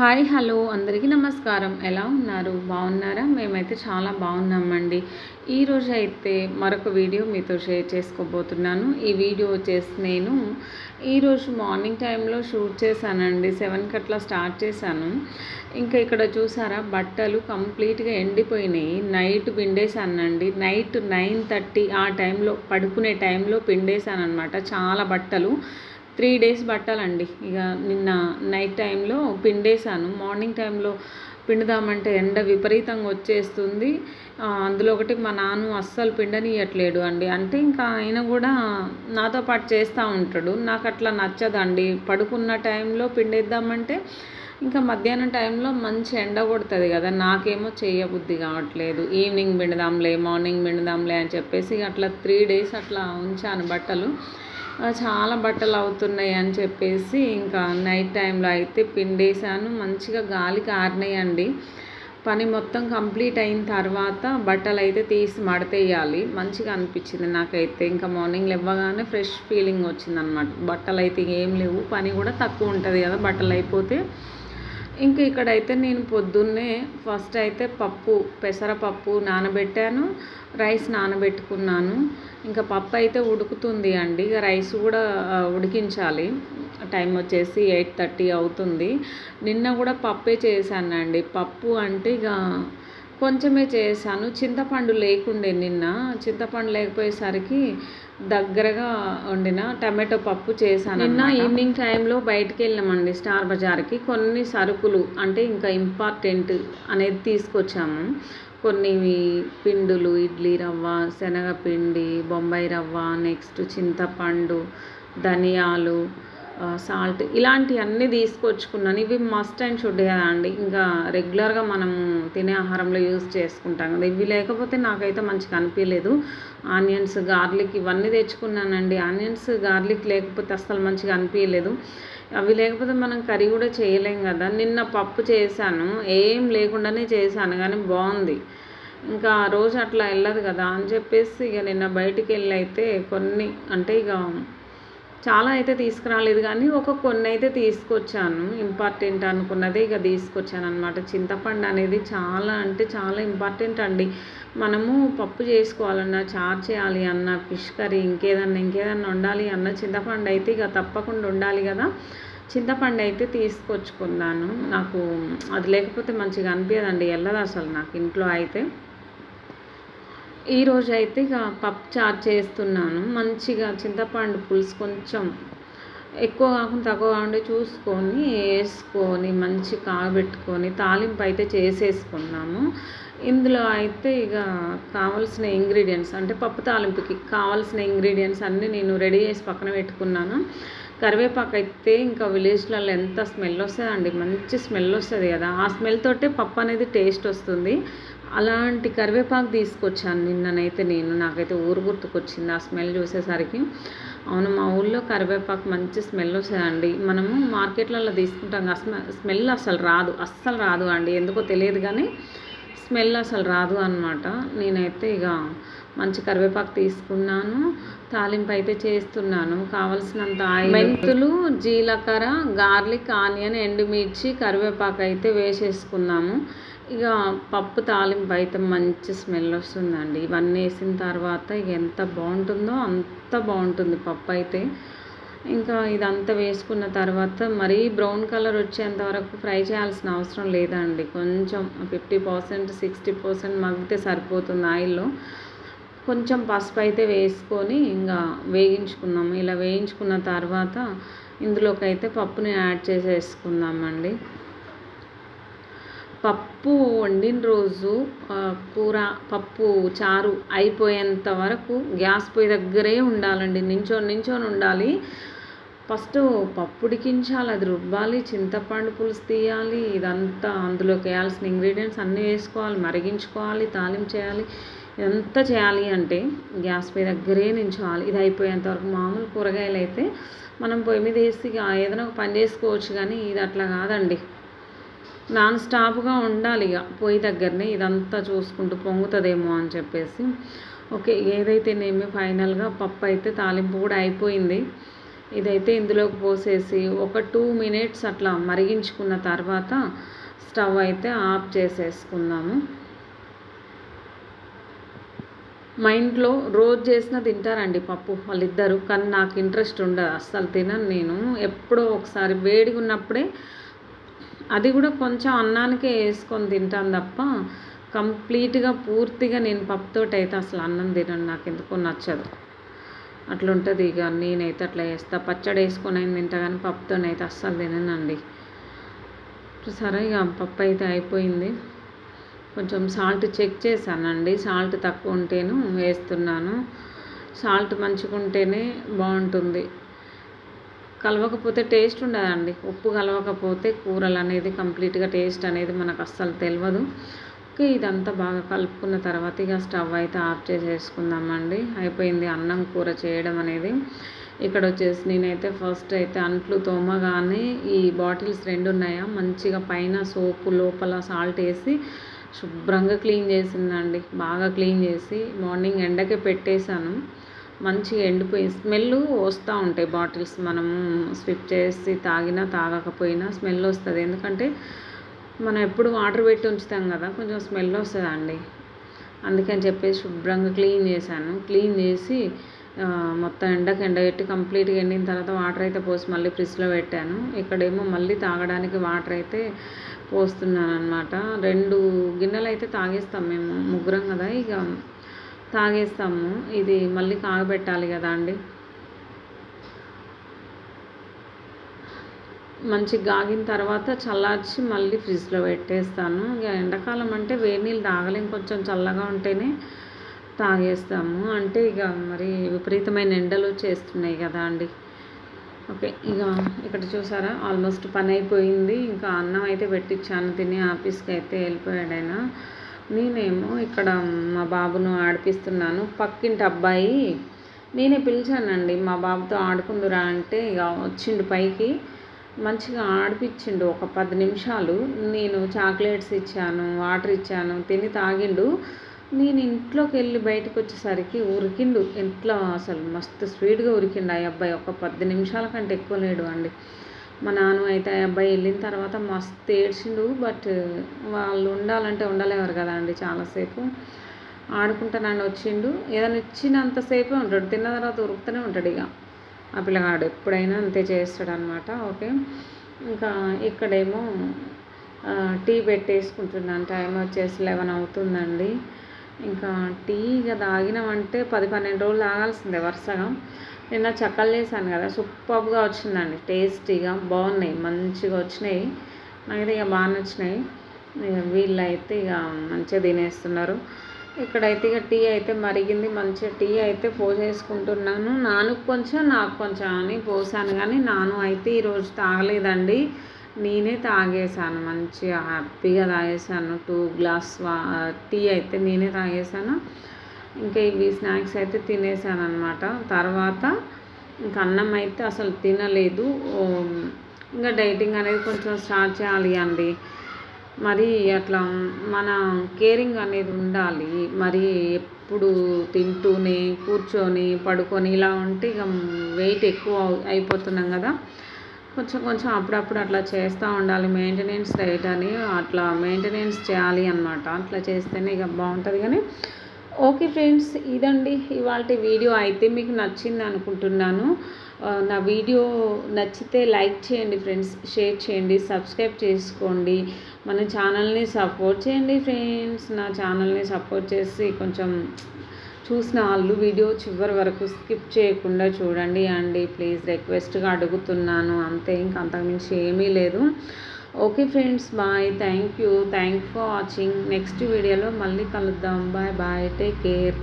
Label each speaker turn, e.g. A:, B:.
A: Hi hello అందరికీ నమస్కారం. ఎలా ఉన్నారు? బాగున్నారా? మేమైతే చాలా బాగున్నామండి. ఈరోజు అయితే మరొక వీడియో మీతో షేర్ చేసుకోబోతున్నాను. ఈ వీడియో వచ్చేసి నేను ఈరోజు మార్నింగ్ టైంలో షూట్ చేశానండి. సెవెన్కి అట్లా స్టార్ట్ చేశాను. ఇంకా ఇక్కడ చూసారా? బట్టలు కంప్లీట్గా ఎండిపోయినాయి. నైట్ పిండేశానండి. నైట్ నైన్ థర్టీ ఆ టైంలో పడుకునే టైంలో పిండేశాను అనమాట చాలా బట్టలు. త్రీ డేస్ పట్టాలండి. ఇక నిన్న నైట్ టైంలో పిండేశాను. మార్నింగ్ టైంలో పిండుదామంటే ఎండ విపరీతంగా వచ్చేస్తుంది. అందులో ఒకటి మా నాన్న అస్సలు పిండనియట్లేడు అండి. అంటే ఇంకా ఆయన కూడా నాతో పాటు చేస్తూ ఉంటాడు. నాకు అట్లా నచ్చదండి. పడుకున్న టైంలో పిండేద్దామంటే ఇంకా మధ్యాహ్నం టైంలో మంచి ఎండ కొడుతుంది కదా. నాకేమో చేయబుద్ధి కావట్లేదు. ఈవినింగ్ పిండుదాంలే మార్నింగ్ పిండుదాంలే అని చెప్పేసి అట్లా త్రీ డేస్ అట్లా ఉంచాను బట్టలు. చాలా బట్టలు అవుతున్నాయి అని చెప్పేసి ఇంకా నైట్ టైంలో అయితే పిండేశాను. మంచిగా గాలికి ఆరినాయండి పని మొత్తం కంప్లీట్ అయిన తర్వాత బట్టలు అయితే తీసి మడతేయాలి. మంచిగా అనిపించింది నాకైతే. ఇంకా మార్నింగ్ లేవగానే ఫ్రెష్ ఫీలింగ్ వచ్చిందనమాట బట్టలు అయితే ఏం లేవు. పని కూడా తక్కువ ఉంటుంది కదా బట్టలు అయిపోతే. ఇంకా ఇక్కడైతే నేను పొద్దున్నే ఫస్ట్ అయితే పప్పు పెసరపప్పు నానబెట్టాను రైస్ నానబెట్టుకున్నాను. ఇంకా పప్పు అయితే ఉడుకుతుంది అండి. ఇక రైస్ కూడా ఉడికించాలి. టైం వచ్చేసి ఎయిట్ థర్టీ అవుతుంది. నిన్న కూడా పప్పే చేశానండి. పప్పు అంటే ఇక కొంచెమే చేశాను. చింతపండు లేకుండే నిన్న. చింతపండు లేకపోయేసరికి దగ్గరగా వండిన టమాటో పప్పు చేశాను నిన్న ఈవినింగ్ టైంలో బయటికి వెళ్ళామండి స్టార్ బజార్కి. కొన్ని సరుకులు అంటే ఇంకా ఇంపార్టెంట్ అనేది తీసుకొచ్చాము. కొన్ని పిండులు ఇడ్లీ రవ్వ శనగపిండి బొంబాయి రవ్వ నెక్స్ట్ చింతపండు ధనియాలు సాల్ట్. ఇలాంటివన్నీ తీసుకొచ్చుకున్నాను. ఇవి మస్ట్ అండ్ షుడ్ కదా అండి. ఇంకా రెగ్యులర్గా మనం తినే ఆహారంలో యూజ్ చేసుకుంటాం కదా. ఇవి లేకపోతే నాకైతే మంచిగా అనిపించలేదు ఆనియన్స్ గార్లిక్ ఇవన్నీ తెచ్చుకున్నానండి. ఆనియన్స్ గార్లిక్ లేకపోతే అస్సలు మంచిగా అనిపించలేదు అవి లేకపోతే మనం కర్రీ కూడా చేయలేం కదా. నిన్న పప్పు చేశాను. ఏం లేకుండానే చేశాను కానీ బాగుంది. ఇంకా రోజు అట్లా వెళ్ళదు కదా అని చెప్పేసి ఇక నిన్న బయటికి వెళ్ళి అయితే కొన్ని అంటే ఇక చాలా అయితే తీసుకురాలేదు కానీ ఒక కొన్ని అయితే తీసుకొచ్చాను. ఇంపార్టెంట్ అనుకున్నదే ఇక తీసుకొచ్చాను అనమాట చింతపండు అనేది చాలా అంటే చాలా ఇంపార్టెంట్ అండి. మనము పప్పు చేసుకోవాలన్నా చారు చేయాలి అన్న ఫిష్ కర్రీ ఇంకేదన్నా ఇంకేదన్నా ఉండాలి అన్న చింతపండు అయితే ఇక తప్పకుండా ఉండాలి కదా. చింతపండు అయితే తీసుకొచ్చుకున్నాను. నాకు అది లేకపోతే మంచిగా అనిపించదండి వెళ్ళదు అసలు నాకు ఇంట్లో అయితే. ఈరోజు అయితే ఇక పప్పు చారు చేస్తున్నాను. మంచిగా చింతపండు పులుసు కొంచెం ఎక్కువ కాకుండా తక్కువ కాకుండా చూసుకొని వేసుకొని మంచి కాగబెట్టుకొని తాలింపు అయితే చేసేసుకున్నాము. ఇందులో అయితే ఇక కావాల్సిన ఇంగ్రీడియంట్స్ అంటే పప్పు తాలింపుకి కావాల్సిన ఇంగ్రీడియంట్స్ అన్నీ నేను రెడీ చేసి పక్కన పెట్టుకున్నాను. కరివేపాకు అయితే ఇంకా విలేజ్లలో ఎంత స్మెల్ వస్తుందండి. మంచి స్మెల్ వస్తుంది కదా. ఆ స్మెల్ తోటే పప్పు అనేది టేస్ట్ వస్తుంది. అలాంటి కరివేపాకు తీసుకొచ్చాను నిన్ననైతే నేను. నాకైతే ఊరు గుర్తుకొచ్చింది ఆ స్మెల్ చూసేసరికి. అవును మా ఊళ్ళో కరివేపాకు మంచి స్మెల్ వస్తుందండి. మనము మార్కెట్లలో తీసుకుంటాం స్మెల్ అసలు రాదు. అస్సలు రాదు అండి. ఎందుకో తెలియదు కానీ స్మెల్ అసలు రాదు అనమాట నేనైతే ఇక మంచి కరివేపాకు తీసుకున్నాను. తాలింపు అయితే చేస్తున్నాను. కావలసినంత ఆయిల్ మెంతులు జీలకర్ర గార్లిక్ ఆనియన్ ఎండుమిర్చి కరివేపాకు అయితే వేసేసుకున్నాము. ఇక పప్పు తాలింపు అయితే మంచి స్మెల్ వస్తుందండి. ఇవన్నీ వేసిన తర్వాత ఇక ఎంత బాగుంటుందో అంత బాగుంటుంది పప్పు అయితే. ఇంకా ఇదంతా వేసుకున్న తర్వాత మరీ బ్రౌన్ కలర్ వచ్చేంత వరకు ఫ్రై చేయాల్సిన అవసరం లేదండి. కొంచెం ఫిఫ్టీ పర్సెంట్ సిక్స్టీ పర్సెంట్ మగ్గితే సరిపోతుంది ఆయిల్లో. కొంచెం పసుపు అయితే వేసుకొని ఇంకా వేయించుకున్నాము ఇలా వేయించుకున్న తర్వాత ఇందులోకి అయితే పప్పుని యాడ్ చేసేసుకుందామండి. పప్పు వండిన రోజు కూర పప్పు చారు అయిపోయేంత వరకు గ్యాస్ పొయ్యి దగ్గరే ఉండాలండి. నించొని నించొని ఉండాలి. ఫస్ట్ పప్పు ఉడికించాలి అది రుబ్బాలి చింతపండు పులుసు తీయాలి ఇదంతా అందులోకి వేయాల్సిన ఇంగ్రీడియంట్స్ అన్నీ వేసుకోవాలి మరిగించుకోవాలి తాలింపు చేయాలి ఎంత చేయాలి అంటే గ్యాస్ పొయ్యి దగ్గరే నించోవాలి. ఇది అయిపోయేంతవరకు మామూలు కూరగాయలు అయితే మనం పొయ్యి మీద వేసి ఏదైనా ఒక పని చేసుకోవచ్చు కానీ ఇది అట్లా కాదండి. నాన్ స్టాప్గా ఉండాలి ఇక పొయ్యి దగ్గరనే ఇదంతా చూసుకుంటూ పొంగుతుందేమో అని చెప్పేసి. ఓకే ఏదైతేనేమి ఫైనల్గా పప్పు అయితే తాలింపు కూడా అయిపోయింది. ఇదైతే ఇందులోకి పోసేసి ఒక టూ మినిట్స్ అట్లా మరిగించుకున్న తర్వాత స్టవ్ అయితే ఆఫ్ చేసేసుకుందాము. మా ఇంట్లో రోజు చేసిన తింటారండి పప్పు వాళ్ళిద్దరు కానీ నాకు ఇంట్రెస్ట్ ఉండదు అస్సలు తినను నేను. ఎప్పుడో ఒకసారి వేడిగా ఉన్నప్పుడే అది కూడా కొంచెం అన్నానికే వేసుకొని తింటాను తప్ప కంప్లీట్గా పూర్తిగా నేను పప్పుతోటి అయితే అసలు అన్నం తినను. నాకు ఎందుకో నచ్చదు. అట్లుంటుంది ఇక నేనైతే అట్లా చేస్తా. పచ్చడి వేసుకొని అయినా తింటా కానీ పప్పుతోనైతే అస్సలు తిననండి. సరే ఇక పప్పు అయితే అయిపోయింది. కొంచెం సాల్ట్ చెక్ చేశానండి. సాల్ట్ తక్కువ ఉంటేను వేస్తున్నాను. సాల్ట్ మంచిగా ఉంటేనే బాగుంటుంది. కలవకపోతే టేస్ట్ ఉండదండి. ఉప్పు కలవకపోతే కూరలు అనేది కంప్లీట్గా టేస్ట్ అనేది మనకు అస్సలు తెలియదు ఓకే ఇదంతా బాగా కలుపుకున్న తర్వాత ఇక స్టవ్ అయితే ఆఫ్ చేసేసుకుందామండి. అయిపోయింది అన్నం కూర చేయడం అనేది. ఇక్కడ వచ్చేసి నేనైతే ఫస్ట్ అయితే అంట్లు తోమగానే ఈ బాటిల్స్ రెండు ఉన్నాయా? మంచిగా పైన సోపు లోపల సాల్ట్ వేసి శుభ్రంగా క్లీన్ చేసిందండి. బాగా క్లీన్ చేసి మార్నింగ్ ఎండకే పెట్టేశాను. మంచిగా ఎండిపోయి స్మెల్ వస్తూ ఉంటాయి బాటిల్స్ మనము స్విప్ చేసి తాగినా తాగకపోయినా స్మెల్ వస్తుంది. ఎందుకంటే మనం ఎప్పుడు వాటర్ పెట్టి ఉంచుతాం కదా కొంచెం స్మెల్ వస్తుందండి. అందుకని చెప్పేసి శుభ్రంగా క్లీన్ చేశాను. క్లీన్ చేసి మొత్తం ఎండకు ఎండబెట్టి కంప్లీట్గా ఎండిన తర్వాత వాటర్ అయితే పోసి మళ్ళీ ఫ్రిడ్జ్లో పెట్టాను. ఇక్కడేమో మళ్ళీ తాగడానికి వాటర్ అయితే పోస్తున్నాను అనమాట రెండు గిన్నెలు అయితే తాగేస్తాం మేము ముగ్గురం కదా ఇక తాగేస్తాము. ఇది మళ్ళీ కాగబెట్టాలి కదా అండి. మంచి గాగిన తర్వాత చల్లార్చి మళ్ళీ ఫ్రిడ్జ్లో పెట్టేస్తాను. ఇక ఎండాకాలం అంటే వేడి నీళ్ళు తాగలేం. కొంచెం చల్లగా ఉంటేనే తాగేస్తాము. అంటే ఇక మరి విపరీతమైన ఎండలు చేస్తున్నాయి కదా అండి. ఓకే ఇక ఇక్కడ చూసారా? ఆల్మోస్ట్ పని అయిపోయింది. ఇంకా అన్నం అయితే పెట్టించాను. తిని ఆఫీస్కి అయితే వెళ్ళిపోయాడు ఆయన. నేనేమో ఇక్కడ మా బాబును ఆడిపిస్తున్నాను. పక్కింటి అబ్బాయి. నేనే పిలిచానండి. మా బాబుతో ఆడుకుందురా అంటే ఇక వచ్చిండు పైకి. మంచిగా ఆడిపించిండు ఒక పది నిమిషాలు. నేను చాక్లెట్స్ ఇచ్చాను వాటర్ ఇచ్చాను తిని తాగిండు. నేను ఇంట్లోకి వెళ్ళి బయటకు వచ్చేసరికి ఉరికిండు. ఇంట్లో అసలు మస్తు స్పీడ్గా ఉరికిండు ఆ అబ్బాయి. ఒక పది నిమిషాల కంటే ఎక్కువ లేడు అండి. మా నాన్న అయితే అబ్బాయి వెళ్ళిన తర్వాత మస్తు ఏడ్చిండు బట్ వాళ్ళు ఉండాలంటే ఉండలేవారు కదా అండి చాలాసేపు. నన్ను వచ్చిండు. ఏదైనా ఇచ్చినంతసేపే ఉంటాడు. తిన్న తర్వాత ఉరుకుతూనే ఉంటాడు ఇక. ఆ పిల్లగాడు ఎప్పుడైనా అంతే చేస్తాడు అనమాట ఓకే. ఇంకా ఇక్కడేమో టీ పెట్టేసుకుంటున్నాను. టైం వచ్చేసి లెవెన్ అవుతుందండి. ఇంకా టీ ఇక తాగినామంటే పది పన్నెండు రోజులు తాగాల్సిందే వరుసగా. నిన్న చక్కలు చేశాను కదా సూపర్గా వచ్చిందండి. టేస్టీగా బాగున్నాయి మంచిగా వచ్చినాయి. నాకైతే ఇక బాగా నచ్చినాయి. ఇక వీళ్ళైతే ఇక మంచిగా తినేస్తున్నారు. ఇక్కడైతే ఇక టీ అయితే మరిగింది మంచిగా టీ అయితే పోసేసుకుంటున్నాను నాను కొంచెం నాకు కొంచెం అని పోసాను కానీ నాను అయితే ఈరోజు తాగలేదండి. నేనే తాగేసాను మంచిగా హ్యాపీగా తాగేసాను టూ గ్లాస్ టీ అయితే నేనే తాగేసాను ఇంకా ఇవి స్నాక్స్ అయితే తినేసాను అనమాట తర్వాత ఇంకా అన్నం అయితే అసలు తినలేదు. ఇంకా డైటింగ్ అనేది కొంచెం స్టార్ట్ చేయాలి అండి. మరి అట్లా మన కేరింగ్ అనేది ఉండాలి. మరి ఎప్పుడు తింటూనే కూర్చొని పడుకొని ఇలా ఉంటే ఇక వెయిట్ ఎక్కువ అయిపోతున్నాం కదా. కొంచెం కొంచెం అప్పుడప్పుడు అట్లా చేస్తూ ఉండాలి. మెయింటెనెన్స్ డైట్ అని అట్లా మెయింటెనెన్స్ చేయాలి అనమాట అట్లా చేస్తేనే ఇక బాగుంటుంది. కానీ ఓకే ఫ్రెండ్స్ ఇదండి ఇవాళ వీడియో అయితే మీకు నచ్చింది అనుకుంటున్నాను. నా వీడియో నచ్చితే లైక్ చేయండి ఫ్రెండ్స్ షేర్ చేయండి సబ్స్క్రైబ్ చేసుకోండి. మన ఛానల్ని సపోర్ట్ చేయండి ఫ్రెండ్స్. నా ఛానల్ని సపోర్ట్ చేసి కొంచెం చూసిన వాళ్ళు వీడియో చివరి వరకు స్కిప్ చేయకుండా చూడండి అండి. ప్లీజ్ రిక్వెస్ట్గా అడుగుతున్నాను. అంతే ఇంక అంతకుమించి ఏమీ లేదు. Okay friends bye thank you thank for watching next వీడియోలో మళ్ళీ కలుద్దాం. Bye bye take care